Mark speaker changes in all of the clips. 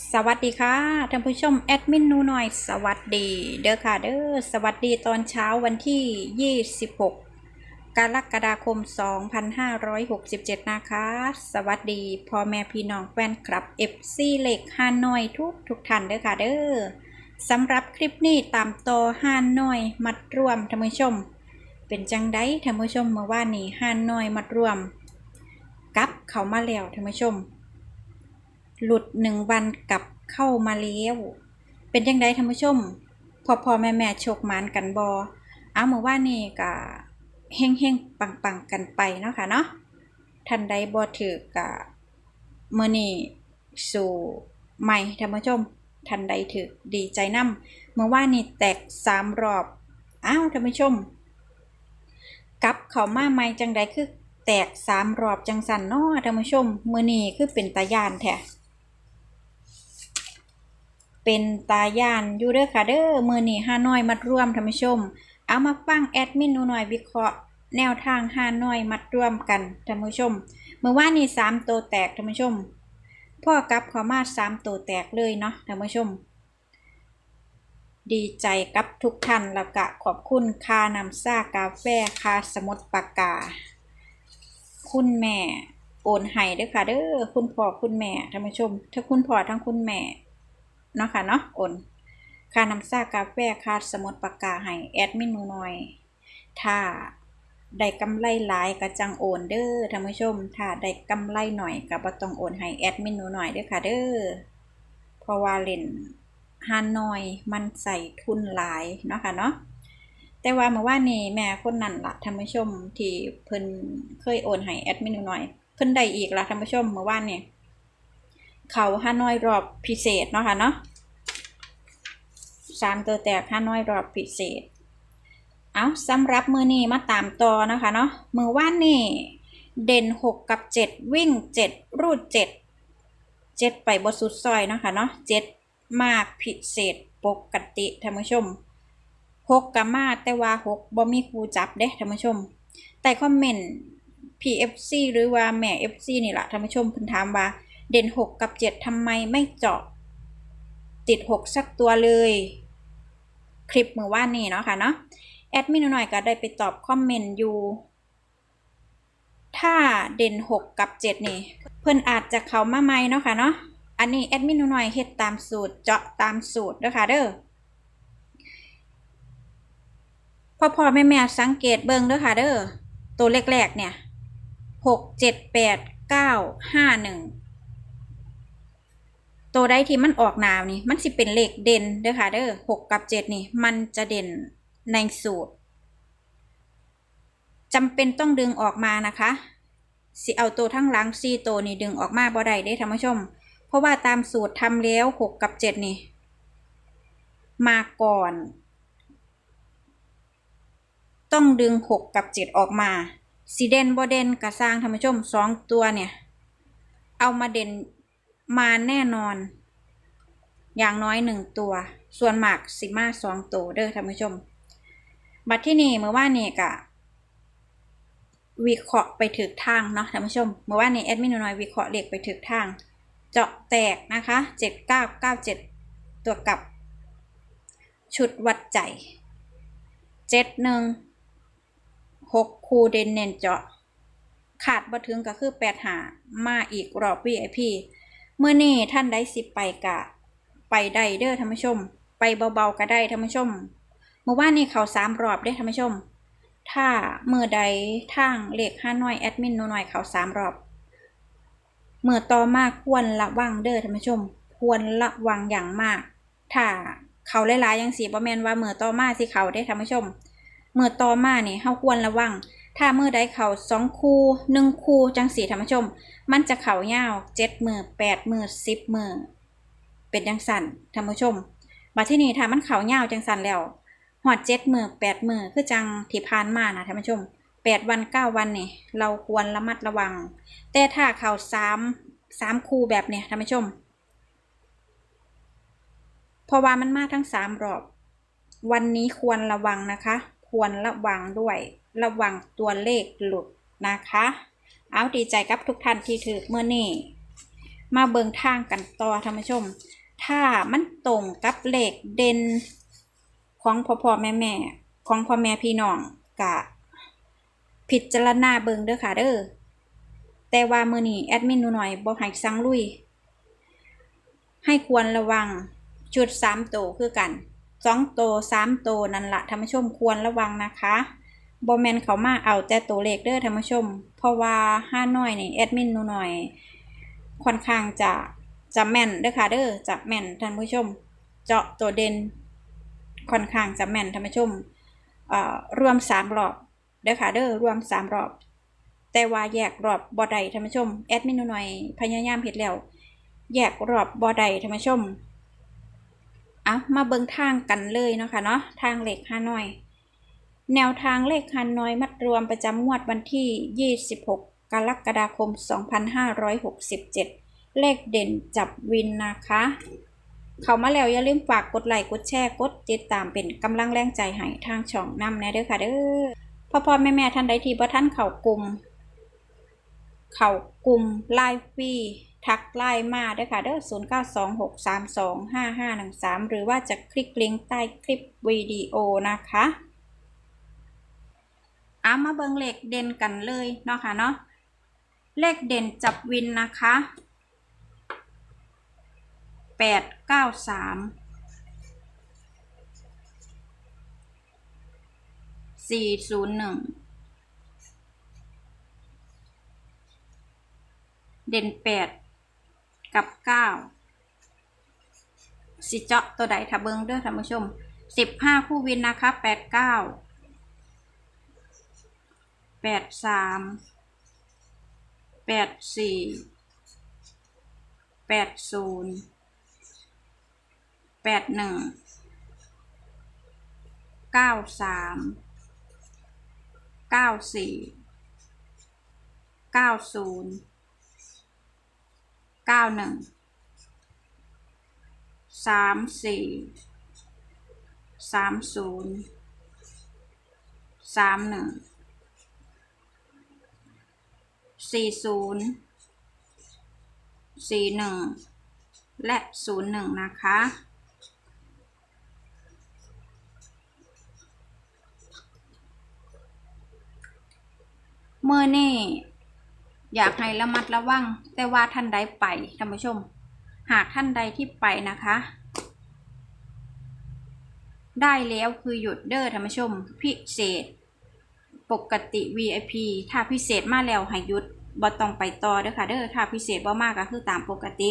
Speaker 1: สวัสดีค่ะท่านผู้ชมแอดมินนูหน่อย สวัสดีเด้อค่ะเด้อสวัสดีตอนเช้าวันที่ 26 กรกฎาคม 2567 นะคะ สวัสดีพ่อแม่พี่น้องแฟนคลับ FC เล็กฮานอยทุกทุกท่านเด้อค่ะเด้อสำหรับคลิปนี้ตามต่อฮานอยมัดรวมท่านผู้ชม เป็นจังไดท่านผู้ชมเมื่อวานนี้ฮานอยมัดรวม กับเขามาแล้วท่านผู้ชม หลุดหนึ่งวันกลับเข้ามาแล้วเป็นยังไงท่านผู้ชมพอพอแม่แม่โชคหมานกันบอเอาเมื่อว่านี่ก็เฮงเฮงปังปังกันไปเนาะค่ะเนาะทันใดบอถือกะเมื่อนี่สู่ใหม่ท่านผู้ชมทันใดถือดีใจนํเมื่อว่านี่แตกสามรอบอ้าวท่านผู้ชมกลับเขามาใหม่จังใดคือแตกสามรอบจังสันเนาะท่านผู้ชมเมื่อนี่คือเป็นตาย่านแท้ เป็นตาย่านอยู่เด้อค่ะเด้อมือนี่ฮานอยมัดร่วมท่านผู้ชม เอามาฟังแอดมินหนูหน่อยวิเคราะห์ แนวทางฮานอยมัดร่วมกันท่านผู้ชมเมื่อวานนี้สามตัวแตกท่านผู้ชม พ่อกับขามาสามตัวแตกเลยเนาะท่านผู้ชม ดีใจกับทุกท่านแล้วก็ขอบคุณคานำซ่ากาแฟคาสมุดปากกา คุณแม่โอนให้ด้อค่ะเด้อคุณพ่อคุณแม่ท่านผู้ชมทั้งคุณพ่อทั้งคุณแม่ เนาะค่ะเนาะโอนค่าน้ำซากาแฟค่าสมุดปากกาให้แอดมินูหน่อย ถ้าได้กำไรหลายก็จังโอนเด้อท่านผู้ชม ถ้าได้กำไรหน่อยก็บ่ต้องโอนให้แอดมินูหน่อยเด้อค่ะเด้อเพราะว่าเล่นฮานอยมันใส่ทุนหลายเนาะค่ะเนาะแต่ว่าเมื่อวานนี้แม่คนนั้นละท่านผู้ชมที่เพิ่นเคยโอนให้แอดมินูหน่อย เพิ่นได้อีกละท่านผู้ชมเมื่อวานนี้ เขาฮานอยรอบพิเศษเนาะค่ะเนาะสามตัวแตกฮานอยรอบพิเศษ เอาสำหรับมือนี้มาตามต่อนะคะเนาะมือว่านนี่เด่นหกกับเจ็ดวิ่งเจ็ดรูดเจ็ดเจ็ดไปบสุดซอยนะคะเนาะเจ็ดมากพิเศษปกติท่านผู้ชมหกกับมาแต่ว่าหกบ่มีครูจับเด้ท่านผู้ชม แต่คอมเมนต์ PFC หรือว่าแม่ FC นี่แหละท่านผู้ชมเพิ่นถามว่า เด่น 6 กับ 7ทำไมไม่เจาะ ติด 6 สักตัวเลย คลิปมือว่านี่เนาะค่ะเนาะแอดมินหน่อยก็ได้ไปตอบคอมเมนต์อยู่ ถ้าเด่น 6 กับ 7 นี่ เพิ่อนอาจจะเข้ามาใหม่เนาะค่ะเนาะอันนี้แอดมินหน่อยเฮ็ดตามสูตรเจาะตามสูตรเด้อค่ะเด้อพ่อพ่อแม่แม่สังเกตเบิ่งเด้อค่ะเด้อตัวแรกๆเนี่ยหกเจ็ดแปดเก้าห้าหนึ่ง ตัวใดที่มันออกนาวนี่ มันสิเป็นเลขเด่นเด้อค่ะเด้อหกกับเจ็ดนี่ มันจะเด่นในสูตรจำเป็นต้องดึงออกมานะคะ สิเอาตัวทั้งหลังสี่ตัวนี่ดึงออกมาบ่ได้เด้ท่านผู้ชม เพราะว่าตามสูตรทำแล้วหกกับเจ็ดนี่ มาก่อน ต้องดึงหกกับเจ็ดออกมาสีเด่นบ่เด่นกระสร้างท่านผู้ชมสองตัวเนี่ย เอามาเด่น มาแน่นอน อย่างน้อยหนึ่งตัว ส่วนหมากสิมาสองตัวเด้อท่านผู้ชม บัดที่นี่เมื่อว่านนี่กะวิเคราะห์ไปถึกทางเนาะท่านผู้ชม เมื่อว่านนี้แอดมินน้อยวิเคราะห์เลขไปถึกทาง เจาะแตกนะคะเจ็ดเก้าเก้าเจ็ดตัวกลับ ชุดวัดใจเจ็ดหนึ่งหกคูเดนเนนเจาะขาดบ่ถึงก็คือแปดหามาอีกรอบ VIP เมื่อนี้ท่านได้สิไปกะ ไปได้เด้อท่านผู้ชม ไปเบาๆก็ได้ท่านผู้ชมเมื่อว่านนี้เขาสามรอบเด้ท่านผู้ชม ถ้าเมื่อใดทางเลขห้าน้อยแอดมินน่อยเขาสามรอบเมื่อต่อมาควรระวังเด้อท่านผู้ชม ควรระวังอย่างมาก ถ้าเขาหลายๆยังสีบ่แมนว่าเมื่อต่อมาสิเขาได้ท่านผู้ชม เมื่อต่อมาเนี่ยเฮาควรระวัง ถ้ามือใดเข่าสองคู่หนึ่งคู่จังสีธรรมชม มันจะเข่ายาวเจ็ดมือแปดมือสิบมือเป็นจังสันธรรมชมบัดที่นี่ถ้ามันเข่ายาวจังสันแล้วหอดเจ็ดมือแปดมือคือจังที่ผ่านมานะธรรมชมแปดวันเก้าวันเนี่ยเราควรระมัดระวัง แต่ถ้าเข่าสามสามคู่แบบเนี่ยธรรมชมเพราะว่ามันมาทั้งสามรอบ วันนี้ควรระวังนะคะ ควรระวังด้วย ระวังตัวเลขหลุดนะคะ เอาดีใจกับทุกท่านที่ถือเมื่อนี่มาเบิงทางกันต่อท่านผู้ชม ถ้ามันตรงกับเลขเด่นของพ่อพ่อแม่แม่ของพ่อแม่พี่น้องกะพิดจารณาเบิงเด้อค่ะเด้อแต่ว่ามือนี้แอดมินหนูหน่อยบอกให้สังลุย ให้ควรระวังชุดสามโตคือกันสองโตสามโตนั่นละท่านผู้ชมควรระวังนะคะ บอแมนเขามาเอาแต่ตัวเลขเด้อท่านผู้ชม เพราะว่าห้าน้อยนี่แอดมินหนูหน่อย ค่อนข้างจะจะแม่นเด้อค่ะเด้อจะแม่นท่านผู้ชม เจาะตัวเด่นค่อนข้างจะแม่นท่านผู้ชมเอ่อรวมสามรอบเด้อค่ะเด้อรวมสามรอบ แต่ว่าแยกรอบบอใดท่านผู้ชมแอดมินหน่อยพยายามเห็ดแล้ว แยกรอบบอใดท่านผู้ชมเอามาเบิ่งทางกันเลยเนาะค่ะเนาะทางเหลขห้าน้อย แนวทางเลขฮันน้อยมัดรวมประจำงวดวันที่ 26 กรกฎาคม 2567 เลขเด่นจับวินนะคะ เขามาแล้วอย่าลืมฝากกดไลค์กดแชร์กดติดตามเป็นกำลังแรงใจให้ทางช่องนำแน่เด้อค่ะเด้อพ่อพ่อแม่แม่ท่านใดที่บ่ท่านเข่ากลุ่ม เข่ากลุ่มไลฟ์ฟรีทักไลน์มาเด้อค่ะเด้อ0926325513 หรือว่าจะคลิกลิงก์ใต้คลิปวิดีโอนะคะ เอามาเบิงเลขเด่นกันเลยเนาะค่ะเนาะเลขเด่นจับวินนะคะแปดเก้าสามสี่ศูนย์หนึ่งเด่นแปดกับเก้าสิเจาะตัวใดถ้าเบิงเด้อท่านผู้ชมสิบห้าคู่วินนะคะแปดเก้า แปดสามแปดสี่แปดศูนย์แปดหนึ่งเก้าสามเก้าสี่เก้าศูนย์เก้าหนึ่งสามสี่สามศูนย์สามหนึ่ง สี่ศูนย์สี่หนึ่งและศูนย์หนึ่งนะคะเมื่อนี่อยากให้ระมัดระวัง แต่ว่าท่านใดไปท่านผู้ชม หากท่านใดที่ไปนะคะ ได้แล้วคือหยุดเด้อท่านผู้ชม พิเศษ ปกติ VIP ถ้าพิเศษมาแล้วให้หยุด บ่ต้องไปต่อเด้อค่ะเด้อถ้าพิเศษบ่มากก็คือตามปกติ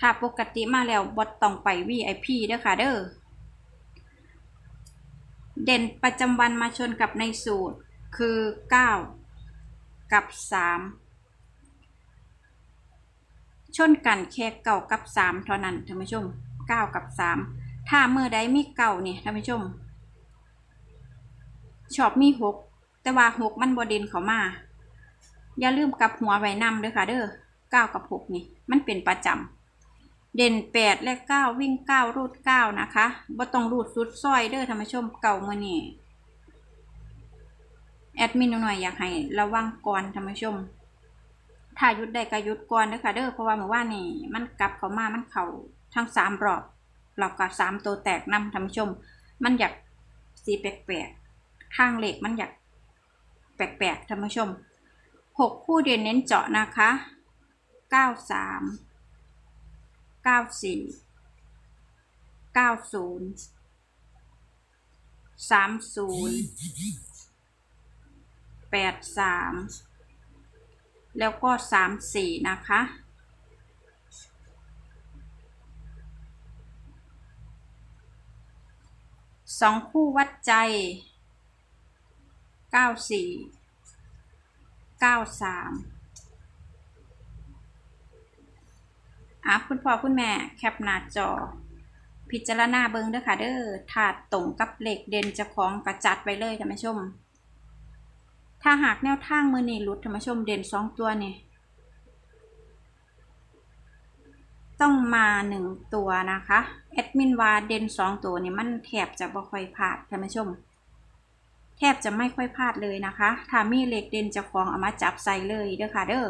Speaker 1: ถ้าปกติมาแล้วบ่ต้องไป VIP เด้อค่ะเด้อเด่นประจำวันมาชนกับในสูตรคือ 9 กับ 3 ชนกันแค่เก่ากับ 3 เท่านั้นท่านผู้ชม 9 กับ 3 ถ้าเมื่อใดมีเก่าเนี่ยท่านผู้ชมชอบมีหก แต่ว่าหกมันบอดินเขามาอย่าลืมกับหัวไว้นำเด้อค่ะ เด้อเก้ากับหกนี่ มันเป็นประจำเด่นแปดและเก้าวิ่งเก้ารูดเก้านะคะบ่ต้องรูดสุดซอยเด้อท่านผู้ชมเก่ามื่อนี่แอดมินหน่อยอยากให้ระวังก่อนท่านผู้ชมถ้ายุดได้ก็ยุดก่อนเด้อค่ะเด้อเพราะว่าเมื่อวานนี่มันกลับเขามามันเข่าทั้งสามรอบรอบกับสามตัวแตกนำท่านผู้ชม มันอยากสีแปลกๆข้างเหล็กมันอยาก แปลกๆท่านผู้ชมหกคู่เด่นเน้นเจาะนะคะเก้าสามเก้าสี่เก้าศูนย์สามศูนย์แปดสามแล้วก็สามสี่นะคะสองคู่วัดใจ เก้าสี่เก้าสามอะคุณพ่อคุณแม่แคปหน้าจอ พิจารณาเบิงเด้อค่ะเด้อถาดตรงกับเหล็กเด่นจะของกระจัดไปเลยท่านผู้ชม ถ้าหากแนวทางมือนี่หลุดท่านผู้ชมเด่นสองตัวเนี่ยต้องมาหนึ่งตัวนะคะแอดมินว่าเด่นสองตัวนี่มันแทบจะบ่ค่อยพลาดท่านผู้ชม แทบจะไม่ค่อยพลาดเลยนะคะถ้ามีเหล็กเด่นจะของเอามาจับใส่เลยเด้อค่ะเด้อ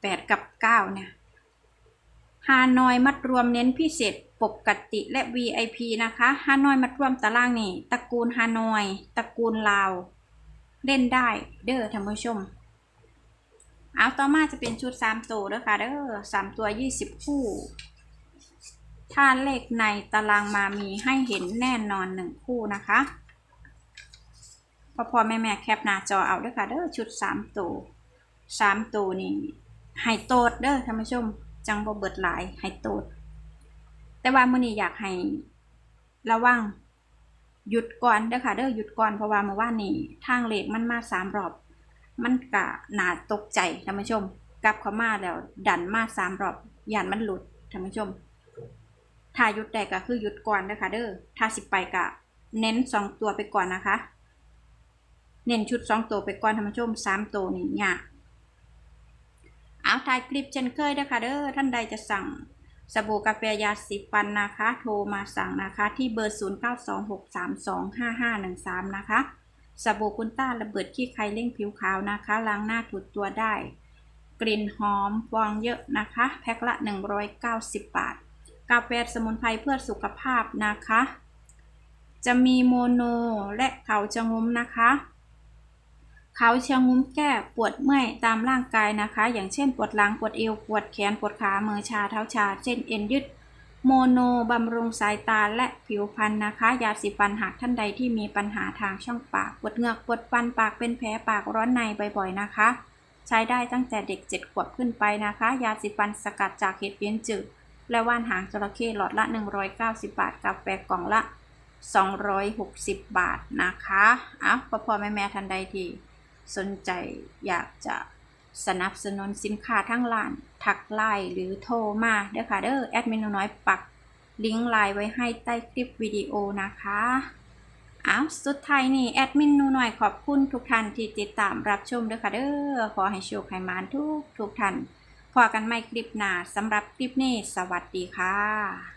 Speaker 1: แปดกับเก้าเนี่ยฮานอยมัดรวมเน้นพิเศษปกติและ VIP นะคะฮานอยมัดรวมตารางนี่ตระกูลฮานอยตระกูลลาวเล่นได้เด้อท่านผู้ชมเอาต่อมาจะเป็นชุด 3 ตัวเด้อค่ะเด้อ3 ตัว 20 คู่ ถ้าเลขในตารางมามีให้เห็นแน่นอน1คู่นะคะพอพอแม่แม่แคปหน้าจอเอาด้อค่ะเด้อชุด3ตัว3ตัวนี่ให้โตดเด้อท่านผู้ชม จังบ่เบิดหลายให้โตด แต่ว่ามื้อนี้อยากให้ระวังหยุดก่อนเด้อค่ะเด้อหยุดก่อนเพราะว่าเมื่อวานนี้ทางเลขมันมาสามรอบ มันกะหนาตกใจท่านผู้ชม กลับเข้ามาแล้วดันมาสามรอบย่านมันหลุดท่านผู้ชม ถ้าหยุดได้ก็คือหยุดก่อนเด้อค่ะเด้อถ้าสิไปกะเน้นสองตัวไปก่อนนะคะ เน้นชุดสองตัวไปก่อนท่านผู้ชมสามตัวนี่ยากเอาถ่ายคลิปเช่นเคยเด้อค่ะเด้อท่านใดจะสั่งสบู่กาแฟยาสีฟันนะคะ โทรมาสั่งนะคะที่เบอร์ 0926325513 นะคะ สบู่กุนต้าระเบิดขี้ใครเร่งผิวขาวนะคะ ล้างหน้าถูตัวได้ กลิ่นหอมฟองเยอะนะคะ แพ็คละ 190 บาท กาแฟสมุนไพรเพื่อสุขภาพนะคะ จะมีโมโนและเขาจะงุ้มนะคะ เขาเชียงงุ้มแก้ปวดเมื่อยตามร่างกายนะคะ อย่างเช่นปวดหลังปวดเอวปวดแขนปวดขามือชาเท้าชาเช่นเอ็นยืดโมโนบำรุงสายตาและผิวพรรณนะคะ ยาสีฟันหากท่านใดที่มีปัญหาทางช่องปากปวดเหงือกปวดฟันปากเป็นแผลปากร้อนในบ่อยๆนะคะ ใช้ได้ตั้งแต่เด็ก 7 ขวบขึ้นไปนะคะ ยาสีฟันสกัดจากเห็ดเบี้ยนจืด และว่านหางจระเข้หลอดละ 190 บาท กาแฟกล่องละ 260 บาทนะคะเอาวพ่อพ่อแม่แม่ท่านใดที่สนใจอยากจะสนับสนุนสินค้าทั้งร้าน ทักไลน์หรือโทรมาเด้อค่ะเด้อแอดมินนูน้อยปักลิงก์ไลน์ไว้ให้ใต้คลิปวิดีโอนะคะอ้าวสุดท้ายนี่แอดมินนูน้อยขอบคุณทุกท่านที่ติดตามรับชมเด้อค่ะเด้อขอให้โชคให้มานทุกทุกท่าน พอกันไม่คลิปหน้าสำหรับคลิปนี้ สวัสดีค่ะ